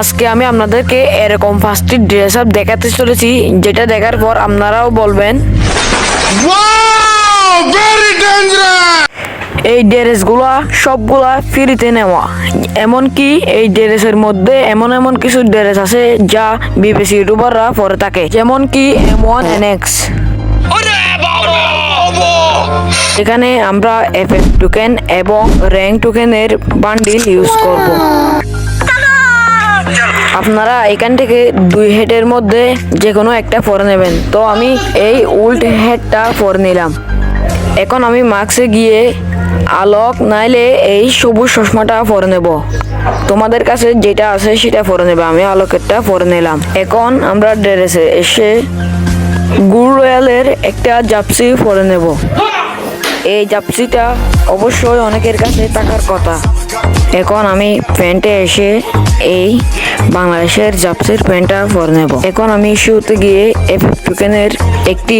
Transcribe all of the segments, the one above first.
আজকে আমি আপনাদেরকে এরকম ফার্স্টটি ড্রেস আপ দেখাতে চলেছি যেটা দেখার পর আপনারাও বলবেন! এই ড্রেসগুলা সবগুলা ফ্রিতে নেওয়া। এমনকি এই ড্রেসের মধ্যে এমন এমন কিছু ড্রেস আছে যা বিবিসি ইউটিউবাররা পরে থাকে। যেমন কি এম ওয়ান এন এক্স এখানে আমরা এফএফ টোকেন এবং র্যাঙ্ক টোকেনের বান্ডিল ইউজ করব। আপনারা এখান থেকে দুই হেডের মধ্যে যে কোনো একটা পরে নেবেন। তো আমি এই উল্ট হেডটা পরে নিলাম। এখন আমি মার্কসে গিয়ে আলোক, নাইলে এই সবুজ চশমাটা পরে নেব। তোমাদের কাছে যেটা আছে সেটা পরে নেবে, আমি আলোকেরটা পরে নিলাম। এখন আমরা ড্রেসে এসে গুড় রয়্যালের একটা জাপসি পরে নেব। এই জাপসিটা অবশ্যই অনেকের কাছে থাকার কথা। এখন আমি প্যান্টে এসে এই বাংলাদেশের জাপসির প্যান্টটা পরে নেব। এখন আমি শুতে গিয়ে এফ টুকেনের একটি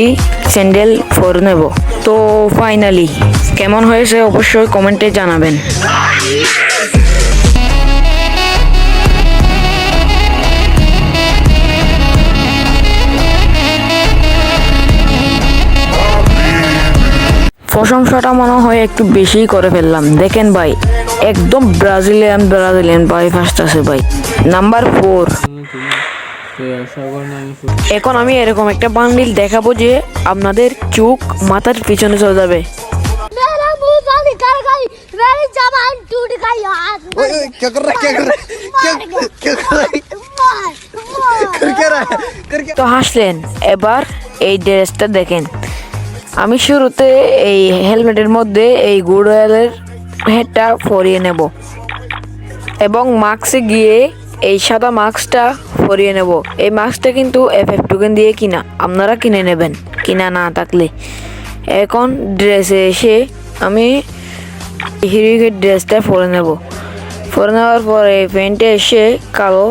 স্যান্ডেল পরে নেব। তো ফাইনালি কেমন হয়েছে অবশ্যই কমেন্টে জানাবেন। প্রশংসাটা মনে হয় একটু বেশিই করে ফেললাম। দেখেন ভাই একদম ব্রাজিলিয়ান ব্রাজিলিয়ান ভাই ফার্স্ট আছে ভাই। নাম্বার ফোর এখন আমি এরকম একটা বান্ডিল দেখাবো যে আপনাদের চোখ মাথার পিছনে চলে যাবে। তো হাসলেন এবার এই ড্রেসটা দেখেন। আমি শুরুতে এই হেলমেটের মধ্যে এই গুড অয়েলের হেডটা পরিয়ে নেব এবং মাস্কে গিয়ে এই সাদা মাস্কটা পরিয়ে নেব। এই মাস্কটা কিন্তু এফ এফ টোকেন দিয়ে কিনা, আপনারা কিনে নেবেন, কিনা না থাকলে। এখন ড্রেসে এসে আমি হিরোইকের ড্রেসটা পরে নেব। পরে নেওয়ার পরে প্যান্টে এসে কালো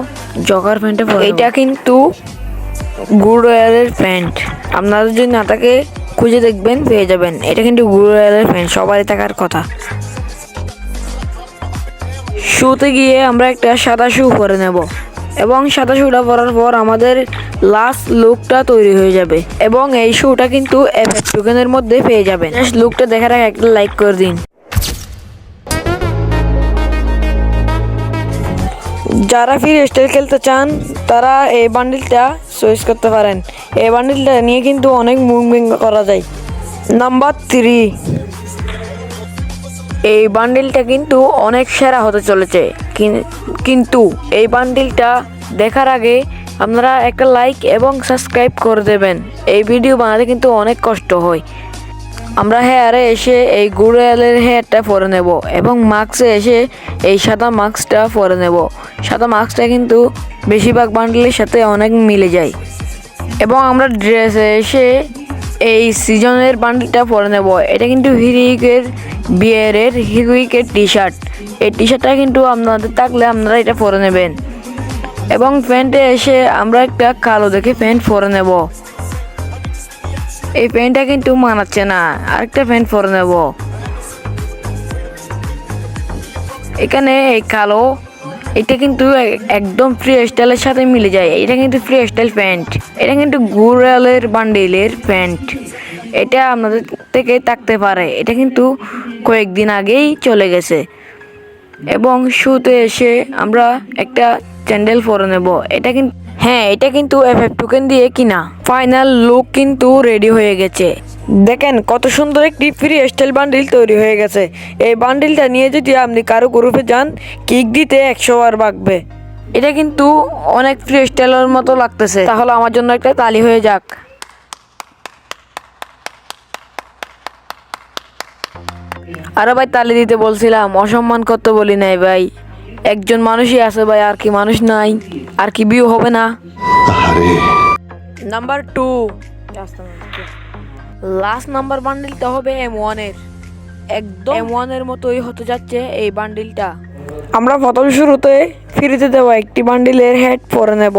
জগার প্যান্টটা এটা কিন্তু গুড রয়্যালের প্যান্ট। আপনাদের যদি না থাকে খুঁজে দেখবেন, পেয়ে যাবেন। এটা কিন্তু গুরু প্যান্ট সবারই থাকার কথা। শুতে গিয়ে আমরা একটা সাদা শু পরে নেব। এবং সাদা শুটা পরার পর আমাদের লাস্ট লুকটা তৈরি হয়ে যাবে। এবং এই শুটা কিন্তু এফ টোকেনের মধ্যে পেয়ে যাবেন। লুকটা দেখার আগে একটা লাইক করে দিন। যারা ফ্রি স্টাইল খেলতে চান, তারা এই বান্ডিলটা চয়েস করতে পারেন। এই বান্ডিলটা নিয়ে কিন্তু অনেক মুভিং করা যায়। নাম্বার থ্রি এই বান্ডিলটা কিন্তু অনেক সেরা হতে চলেছে। কিন- কিন্তু এই বান্ডিলটা দেখার আগে আপনারা একটা লাইক এবং সাবস্ক্রাইব করে দেবেন। এই ভিডিও বানাতে কিন্তু অনেক কষ্ট হয়। আমরা হেয়ারে এসে এই গুড়ালের হেয়ারটা পরে নেব এবং মাস্কে এসে এই সাদা মাস্কটা পরে নেব। সাদা মাস্কটা কিন্তু বেশিরভাগ বান্ডেলের সাথে অনেক মিলে যায়। এবং আমরা ড্রেসে এসে এই সিজনের বান্ডেলটা পরে নেব। এটা কিন্তু হিরুইকের বিয়ারের হিরুইকের টি শার্ট এই টি শার্টটা কিন্তু আপনাদের থাকলে আপনারা এটা পরে নেবেন। এবং প্যান্টে এসে আমরা একটা কালো দেখে প্যান্ট পরে নেব। এই প্যান্টটা কিন্তু মানাচ্ছে না। আরেকটা প্যান্ট পরে নেব। এখানে এই কালো, এটা কিন্তু একদম ফ্রি স্টাইলের সাথে মিলে যায়। এটা কিন্তু ফ্রি স্টাইল প্যান্ট। এটা কিন্তু গুড়ালের বান্ডিলের প্যান্ট। এটা আপনাদের থেকে থাকতে পারে। এটা কিন্তু কয়েকদিন আগেই চলে গেছে। এবং শুতে এসে আমরা একটা চ্যান্ডেল পরে নেব। এটা কিন্তু হ্যাঁ এটা কিন্তু এফ টোকেন দিয়ে কিনা। ফাইনাল লুক কিন্তু রেডি হয়ে গেছে। দেখেন, কত সুন্দর একটি ফ্রি স্টাইল বান্ডিল তৈরি হয়ে গেছে। এই বান্ডিলটা নিয়ে যদি আপনি কারও গ্রুপে যান কিক দিতে একশো বার বাঁকবে। এটা কিন্তু অনেক ফ্রি স্টাইলের মতো লাগতেছে। তাহলে আমার জন্য একটা তালি হয়ে যাক। আরে ভাই, তালি দিতে বলছিলাম। অসম্মান করতে বলি নাই ভাই। একজন মানুষই আছে ভাই আর কি মানুষ নাই আর কি বিয়ে হবে না। নাম্বার টু লাস্ট নাম্বার বান্ডিলটা হবে এম ওয়ানের একদম। এম ওয়ানের মতোই হতে যাচ্ছে এই বান্ডিলটা আমরা প্রথম শুরুতে ফ্রিতে দেবো একটি বান্ডিলের হেড পরে নেব।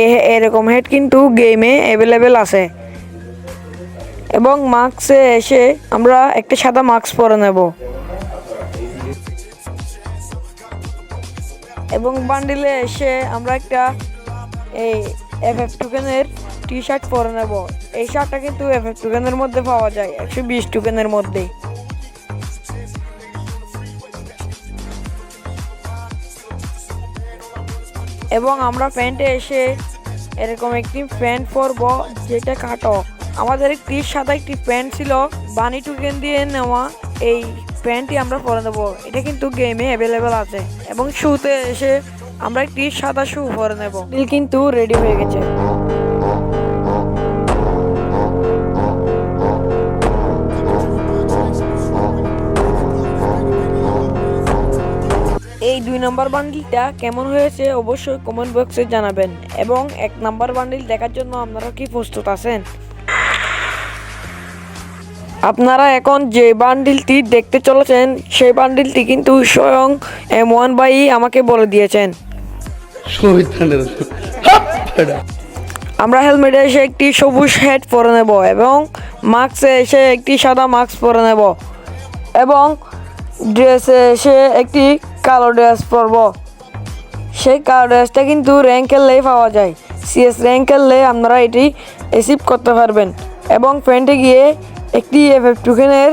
এ এরকম হেড কিন্তু গেমে অ্যাভেলেবেল আছে। এবং মাস্কে এসে আমরা একটা সাদা মাস্ক পরে নেব। এবং বান্ডিলে এসে আমরা একটা এই এফ এফ টুকেনের টি শার্ট পরে নেব। এই শার্টটা কিন্তু এফ এফ টুকেনের মধ্যে পাওয়া যায়, একশো বিশ টুকেনের মধ্যেই। এবং আমরা প্যান্টে এসে এরকম একটি প্যান্ট পরবো, যেটা কাটো আমাদের একটি সাদা একটি প্যান্ট ছিল বানি টুকেন দিয়ে নেওয়া এই প্যান্টটি আমরা পরে নেব। এটা কিন্তু গেমে অ্যাভেলেবেল আছে। এবং শুতে এসে আমরা একটি সাদা শু পরে নেব। কিন্তু রেডি হয়ে গেছে। এই দুই নম্বর বান্ডিলটা কেমন হয়েছে অবশ্যই কমেন্ট বক্সে জানাবেন। এবং এক নম্বর বান্ডিল দেখার জন্য আপনারা কি প্রস্তুত আছেন? আপনারা এখন যে বান্ডিলটি দেখতে চলেছেন সেই বান্ডিলটি কিন্তু স্বয়ং এম ওয়ান বাই আমাকে বলে দিয়েছেন। আমরা হেলমেটে এসে একটি সবুজ হেড পরে নেব এবং মাস্কে এসে একটি সাদা মাস্ক পরে নেব এবং ড্রেসে এসে একটি কালো ড্রেস পরব। সেই কালো ড্রেসটা কিন্তু র্যাঙ্ক খেললেই পাওয়া যায়। সিএস র্যাঙ্ক খেললে আপনারা এটি রিসিভ করতে পারবেন এবং প্যান্টে গিয়ে একটি এফ এফ টুকেনের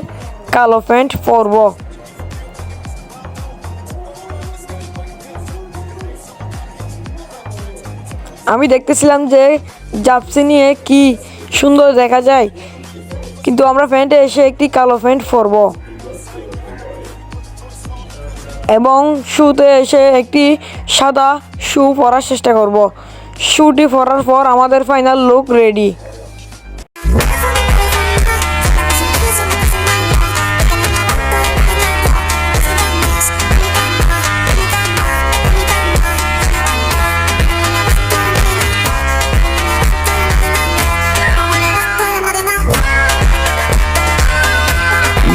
কালো প্যান্ট পরব। আমি দেখতেছিলাম যে জাপসি নিয়ে কি সুন্দর দেখা যায়, কিন্তু আমরা প্যান্টে এসে একটি কালো প্যান্ট পরব। এবং শুতে এসে একটি সাদা শু পরার চেষ্টা করব। শুটি পরার পর আমাদের ফাইনাল লুক রেডি।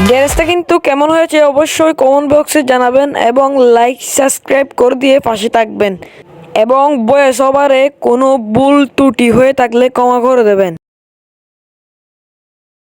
ড্রেসটা কিন্তু কেমন হয়েছে অবশ্যই কমেন্ট বক্সে জানাবেন এবং লাইক সাবস্ক্রাইব করে দিয়ে পাশে থাকবেন। এবং বয়স ওভারে কোনো ভুল ত্রুটি হয়ে থাকলে ক্ষমা করে দেবেন।